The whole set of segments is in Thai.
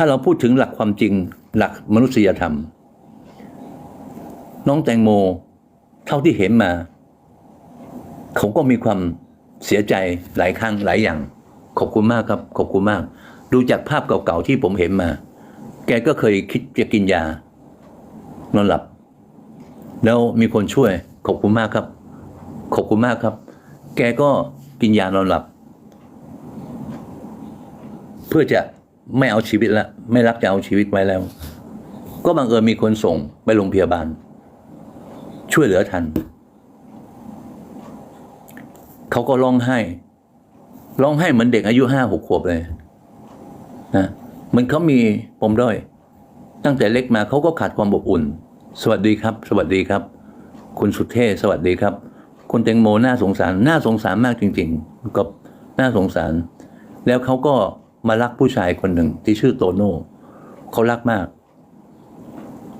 ถ้าเราพูดถึงหลักความจริงหลักมนุษยธรรม น้องแตงโม เท่าที่เห็นมา เขาก็มีความเสียใจหลายครั้งหลายอย่าง ขอบคุณมากครับ ขอบคุณมาก ดูจากภาพเก่าๆที่ผมเห็นมา แกก็เคยคิดจะกินยานอนหลับ แล้วมีคนช่วย ขอบคุณมากครับ ขอบคุณมากครับ แกก็กินยานอนหลับ เพื่อจะ ไม่เอาชีวิตละไม่รักจะเอาชีวิตไว้แล้ว ก็บังเอิญมีคนส่งไปโรงพยาบาล ช่วยเหลือทัน เขาก็ร้องไห้ร้องไห้เหมือนเด็กอายุห้าหกขวบเลยนะมันเขามีปมด้อย ตั้งแต่เล็กมาเขาก็ขาดความอบอุ่น สวัสดีครับ สวัสดีครับ คุณสุเทพสวัสดีครับ คุณแตงโมน่าสงสารน่าสงสารมากจริง ๆก็น่าสงสาร แล้วเขาก็ มารักผู้ชายคนหนึ่งที่ชื่อโตโน่เขารักมาก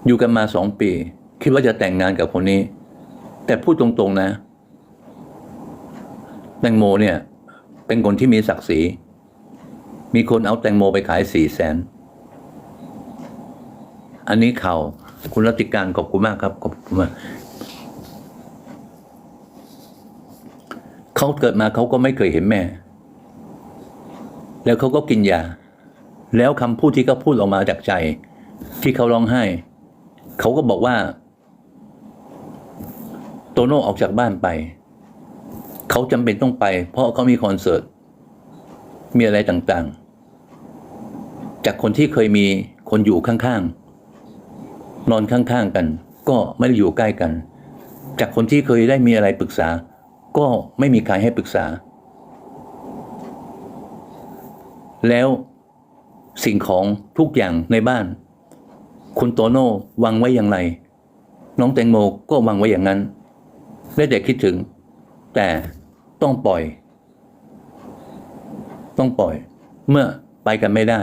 อยู่กันมาสองปี คิดว่าจะแต่งงานกับคนนี้ แต่พูดตรงๆนะแตงโมเนี่ย เป็นคนที่มีศักดิ์ศรี มีคนเอาแตงโมไปขายสี่แสน อันนี้ข่าวคุณรัติการขอบคุณมากครับ ขอบคุณมากเขาเกิดมาเขาก็ไม่เคยเห็นแม่ แล้วเขาก็กินยา แล้วคำพูดที่เขาพูดออกมาจากใจ ที่เขาร้องไห้ เขาก็บอกว่า โตโน่ออกจากบ้านไป เขาจำเป็นต้องไป เพราะเขามีคอนเสิร์ต มีอะไรต่างๆ จากคนที่เคยมีคนอยู่ข้างๆ นอนข้างๆกัน ก็ไม่ได้อยู่ใกล้กัน จากคนที่เคยได้มีอะไรปรึกษา ก็ไม่มีใครให้ปรึกษา แล้วสิ่งของทุกอย่างในบ้าน คุณโตโน่วางไว้อย่างไร น้องแตงโมก็วางไว้อย่างนั้นได้แต่คิดถึง แต่ต้องปล่อย ต้องปล่อย เมื่อไปกันไม่ได้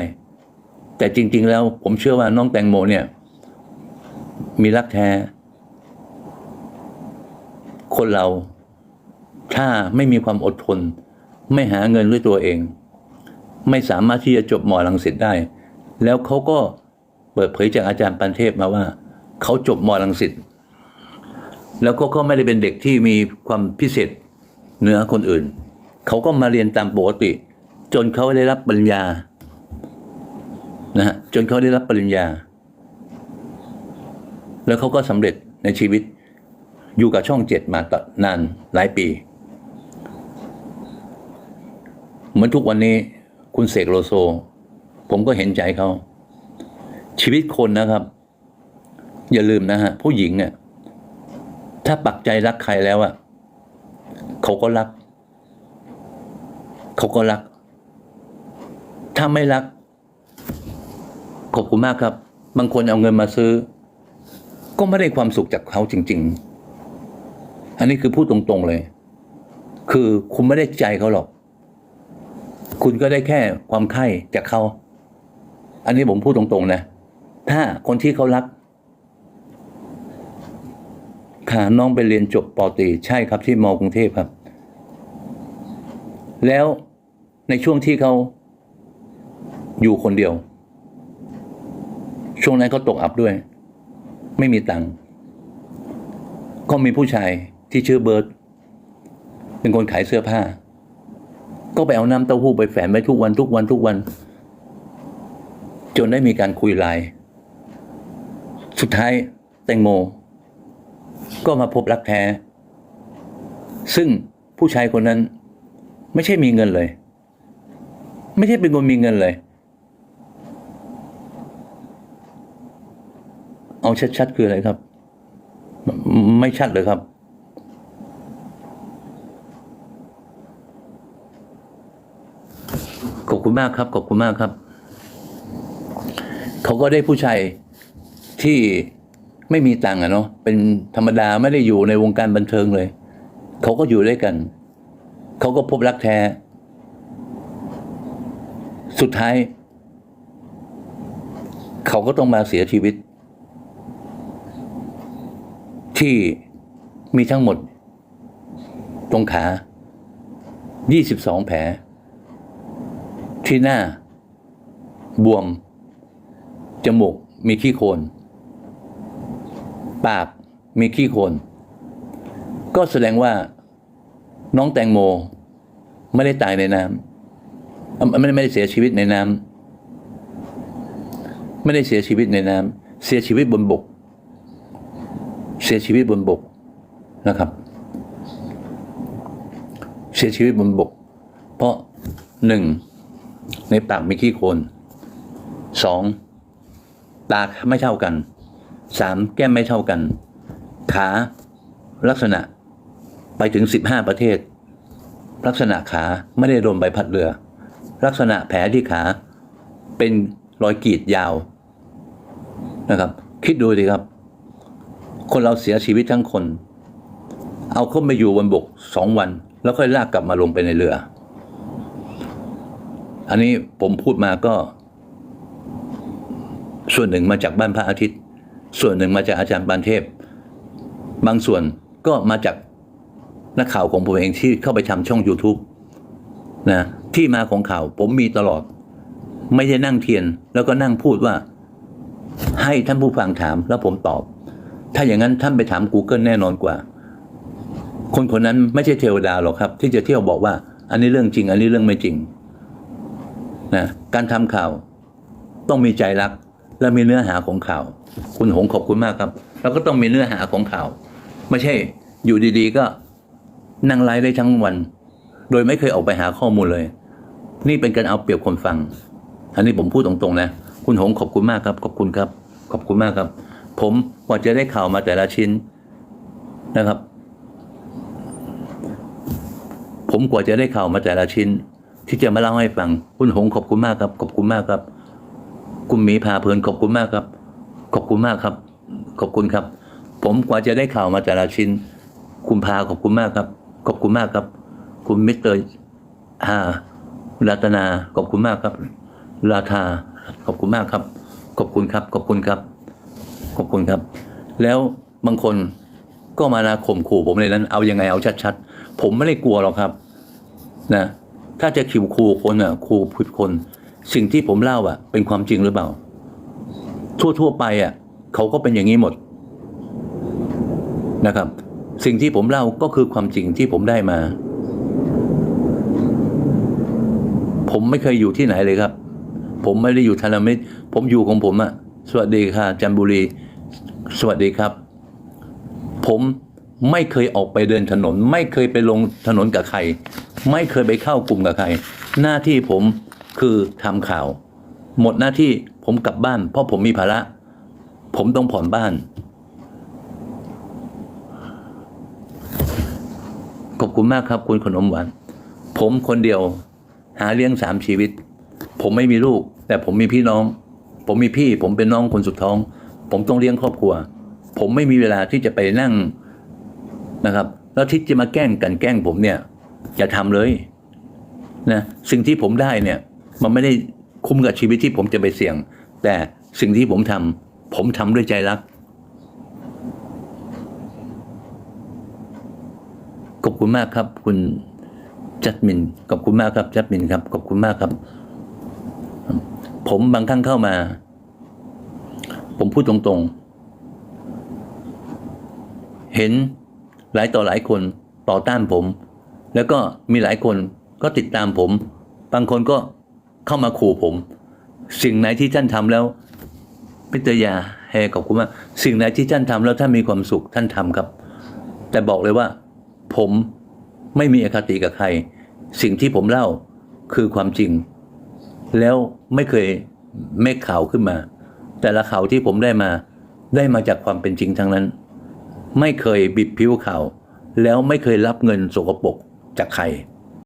แต่จริง ๆ แล้วผมเชื่อว่าน้องแตงโมเนี่ย มีรักแท้ คนเราถ้าไม่มีความอดทน ไม่หาเงินด้วยตัวเอง ไม่สามารถที่จะจบหมอลังสิตได้ แล้วเขาก็เปิดเผยจากอาจารย์ปันเทพมาว่าเขาจบมอลังสิตแล้วก็เขาไม่ได้เป็นเด็กที่มีความพิเศษเหนือคนอื่น เขาก็มาเรียนตามปกติ จนเขาได้รับปริญญานะฮะจนเขาได้รับปริญญา แล้วเขาก็สำเร็จในชีวิต อยู่กับช่องเจ็ดมาตนานหลายปี เหมือนทุกวันนี้ คุณเสกโลโซ ผมก็เห็นใจเขาชีวิตคนนะครับ อย่าลืมนะฮะผู้หญิงเนี่ยถ้าปักใจรักใครแล้วอะเขาก็รัก เขาก็รัก ถ้าไม่รัก ขอบคุณมากครับ บางคนเอาเงินมาซื้อ ก็ไม่ได้ความสุขจากเขาจริง ๆ อันนี้คือพูดตรงๆเลย คือคุณไม่ได้ใจเขาหรอก คุณก็ได้แค่ความไข้จากเขาอันนี้ผมพูดตรงๆนะ ถ้าคนที่เขารักขาน้องไปเรียนจบปอตีใช่ครับที่มอกรุงเทพครับ แล้วในช่วงที่เขาอยู่คนเดียว ช่วงนั้นเขาตกอับด้วย ไม่มีตังค์ก็มีผู้ชายที่ชื่อเบิร์ตเป็นคนขายเสื้อผ้า ก็ไปเอาน้ำเต้าหู้ไปแฝนไว้ทุกวันทุกวันทุกวัน จนได้มีการคุยไลน์สุดท้ายแตงโม ก็มาพบรักแท้ ซึ่งผู้ชายคนนั้น ไม่ใช่มีเงินเลย ไม่ใช่เป็นคนมีเงินเลย เอาชัดๆคืออะไรครับ ไม่ชัดเลยครับ ขอบคุณมากครับ ขอบคุณมากครับ เขาก็ได้ผู้ชายที่ไม่มีตังค์อะเนาะเป็นธรรมดาไม่ได้อยู่ในวงการบันเทิงเลย เขาก็อยู่ด้วยกัน เขาก็พบรักแท้ สุดท้าย เขาก็ต้องมาเสียชีวิต ที่มีทั้งหมด ตรงขา 22 แผล ที่หน้า บวม จมูกมีขี้โคลนปากมีขี้โคลนก็แสดงว่าน้องแตงโมไม่ได้ตายในน้ำไม่ได้ไม่ได้เสียชีวิตในน้ำไม่ได้เสียชีวิตในน้ำเสียชีวิตบนบก เสียชีวิตบนบกนะครับ เสียชีวิตบนบก เพราะหนึ่ง ในปากมีขี้โคลนสองตาไม่เท่ากันสามแก้มไม่เท่ากัน ขาลักษณะไปถึงสิบห้าประเทศ ลักษณะขาไม่ได้โดนใบพัดเรือ ลักษณะแผลที่ขาเป็นรอยกรีดยาวนะครับ คิดดูดิครับ คนเราเสียชีวิตทั้งคน เอาเข้ามาอยู่บนบกสองวัน แล้วค่อยลากกลับมาลงไปในเรือ อันนี้ผมพูดมาก็ ส่วนหนึ่งมาจากบ้านพระอาทิตย์ ส่วนหนึ่งมาจากอาจารย์ปานเทพ บางส่วนก็มาจากนักข่าวของผมเองที่เข้าไปทำช่อง YouTube นะที่มาของข่าวผมมีตลอด ไม่ได้นั่งเทียน แล้วก็นั่งพูดว่า ให้ท่านผู้ฟังถามแล้วผมตอบ ถ้าอย่างนั้นท่านไปถาม Google แน่นอนกว่า คนคนนั้นไม่ใช่เทวดาหรอกครับ ที่จะเที่ยวบอกว่า อันนี้เรื่องจริง อันนี้เรื่องไม่จริง นะการทำข่าวต้องมีใจรัก และมีเนื้อหาของข่าว คุณหงขอบคุณมากครับ แล้วก็ต้องมีเนื้อหาของข่าว ไม่ใช่อยู่ดีๆก็นั่งไลฟ์ได้ทั้งวัน โดยไม่เคยออกไปหาข้อมูลเลย นี่เป็นการเอาเปรียบคนฟัง อันนี้ผมพูดตรงๆนะคุณหงขอบคุณมากครับ ขอบคุณครับ ขอบคุณมากครับ ผมกว่าจะได้ข่าวมาแต่ละชิ้นนะครับ ผมกว่าจะได้ข่าวมาแต่ละชิ้น ที่จะมาเล่าให้ฟัง คุณหงขอบคุณมากครับ ขอบคุณมากครับ คุณหมีพาเพลินขอบคุณมากครับ ขอบคุณมากครับ ขอบคุณครับ ผมกว่าจะได้ข่าวมาแต่ละชิ้น คุณพาขอบคุณมากครับ ขอบคุณมากครับ คุณมิสเตอร์ฮารัตนาขอบคุณมากครับ ราธาขอบคุณมากครับ ขอบคุณครับ ขอบคุณครับ ขอบคุณครับ แล้วบางคนก็มานาข่มขู่ผมในนั้น เอายังไงเอาชัดๆผมไม่ได้กลัวหรอกครับ นะ ถ้าจะขิวขู่คนอะขู่พูดคน สิ่งที่ผมเล่าอะ เป็นความจริงหรือเปล่า ทั่วๆไปอะเขาก็เป็นอย่างนี้หมดนะครับ สิ่งที่ผมเล่าก็คือความจริงที่ผมได้มา ผมไม่เคยอยู่ที่ไหนเลยครับ ผมไม่ได้อยู่ธนมิตร ผมอยู่ของผมอะสวัสดีค่ะจันบุรี สวัสดีครับ ผม ไม่เคยออกไปเดินถนน ไม่เคยไปลงถนนกับใคร ไม่เคยไปเข้ากลุ่มกับใคร หน้าที่ผมคือทำข่าว หมดหน้าที่ผมกลับบ้าน เพราะผมมีภาระ ผมต้องผ่อนบ้าน ขอบคุณมากครับคุณขนมหวาน ผมคนเดียวหาเลี้ยงสามชีวิต ผมไม่มีลูก แต่ผมมีพี่น้อง ผมมีพี่ ผมเป็นน้องคนสุดท้อง ผมต้องเลี้ยงครอบครัว ผมไม่มีเวลาที่จะไปนั่ง นะครับ แล้วที่จะมาแกล้งกันแกล้งผมเนี่ยอย่าทำเลยนะสิ่งที่ผมได้เนี่ยมันไม่ได้คุ้มกับชีวิตที่ผมจะไปเสี่ยง แต่สิ่งที่ผมทำผมทำด้วยใจรักขอบคุณมากครับ คุณจัดมินขอบคุณมากครับ จัดมินครับขอบคุณมากครับ ผมบางครั้งเข้ามา ผมพูดตรงๆ เห็น หลายต่อหลายคนต่อต้านผม แล้วก็มีหลายคนก็ติดตามผม บางคนก็เข้ามาขู่ผม สิ่งไหนที่ท่านทำแล้วพิตยาแฮขอบคุณมากสิ่งไหนที่ท่านทำแล้วท่านมีความสุขท่านทำครับ แต่บอกเลยว่า ผมไม่มีอคติกับใคร สิ่งที่ผมเล่าคือความจริง แล้วไม่เคยเมฆข่าวขึ้นมา แต่ละข่าวที่ผมได้มาได้มาจากความเป็นจริงทั้งนั้น ไม่เคยบิดผิวเขา แล้วไม่เคยรับเงินสกปรกจากใคร